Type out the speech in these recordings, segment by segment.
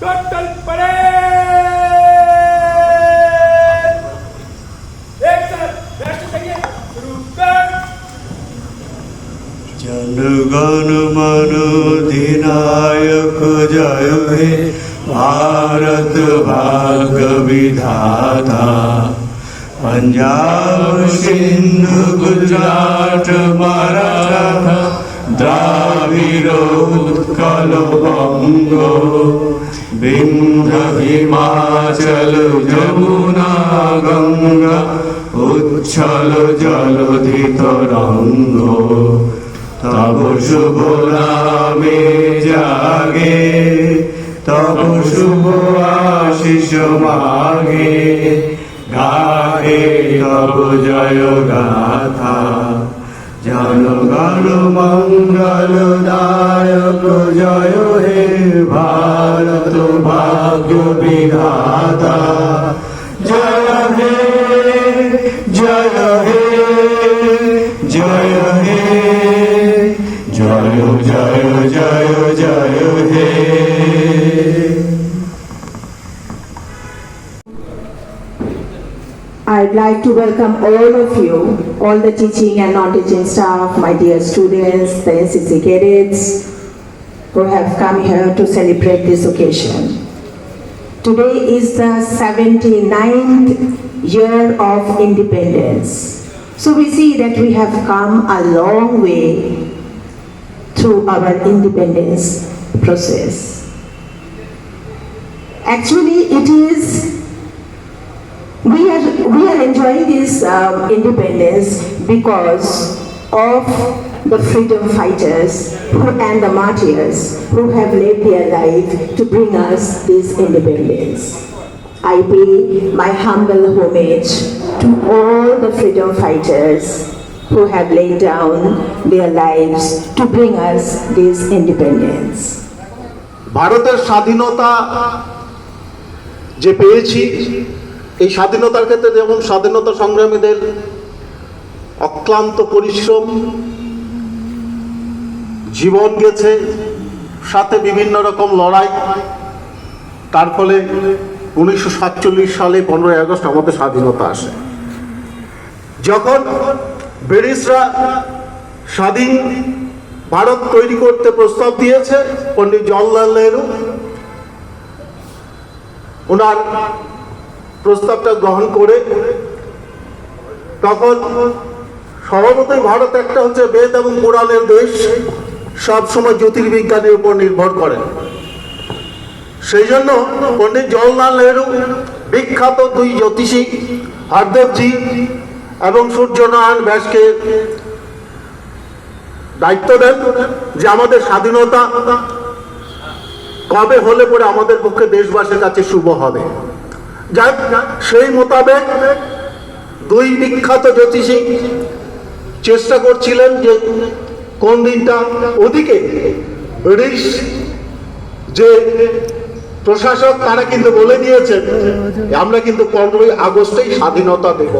Total parade जनगण मन दिनायक जय हे। भारत भाग विधाता। पंजाब सिंध गुजरात महाराष्ट्र। উৎকল বঙ্গ বিন্ধ্য হিমাচল যমুনা গঙ্গা, উচ্ছল জলধি তরঙ্গ তব শুভ নামে জাগে, তব শুভ আশিস মাগে। গাহে তব জয় গাথা। জনগণ মঙ্গল দায়ক জয় হে ভারত ভাগ্য বিধাতা জয় হে জয় হে জয় হে জয় জয় জয় জয় হে I'd like to welcome all of you, all the teaching and non-teaching staff, my dear students, the NCC cadets, who have come here to celebrate this occasion. Today is the 79th year of independence. So we see that we have come a long way through our independence process. Actually, it is we are, we are enjoying this um, independence because of the freedom fighters who, and the martyrs who have laid their life to bring us this independence. I pay my humble homage to all the freedom fighters who have laid down their lives to bring us this independence. ভারতের স্বাধীনতা যে পেয়েছি এই স্বাধীনতার ক্ষেত্রে যেমন স্বাধীনতা সংগ্রামীদের অক্লান্ত পরিশ্রম, জীবন গেছে, সাথে বিভিন্ন রকম লড়াই, তার ফলে উনিশশো সাতচল্লিশ সালে পনেরোই আগস্ট আমাদের স্বাধীনতা আসে। যখন ব্রিটিশরা স্বাধীন ভারত তৈরি করতে প্রস্তাব দিয়েছে, পণ্ডিত জওয়াহরলাল নেহরু ওনার প্রস্তাবটা গ্রহণ করে তখন স্বভাবতই ভারত একটা হচ্ছে বেদ এবং পুরাণের দেশ সবসময় জ্যোতির্বিজ্ঞানের উপর নির্ভর করে। সেই জন্য পণ্ডিত জওয়াহরলাল নেহরু বিখ্যাত দুই জ্যোতিষী হরদেবজি এবং সূর্যনারায়ণ ব্যাসকে দায়িত্ব দেন যে আমাদের স্বাধীনতা কবে হলে পরে আমাদের পক্ষে দেশবাসীর কাছে শুভ হবে। সেই মোতাবেক দুই বিখ্যাত জ্যোতিষী চেষ্টা করছিলেন যে কোন দিনটা ওদিকে যে প্রশাসক তারা কিন্তু বলে দিয়েছেন আমরা কিন্তু পনেরোই আগস্টেই স্বাধীনতা দেব।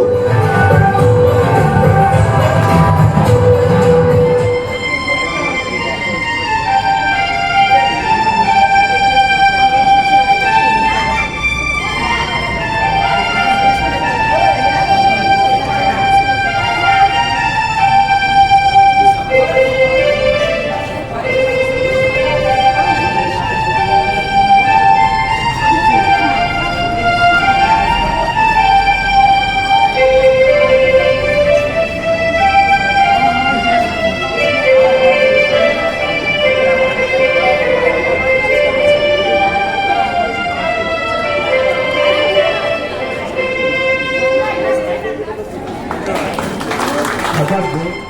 I got good.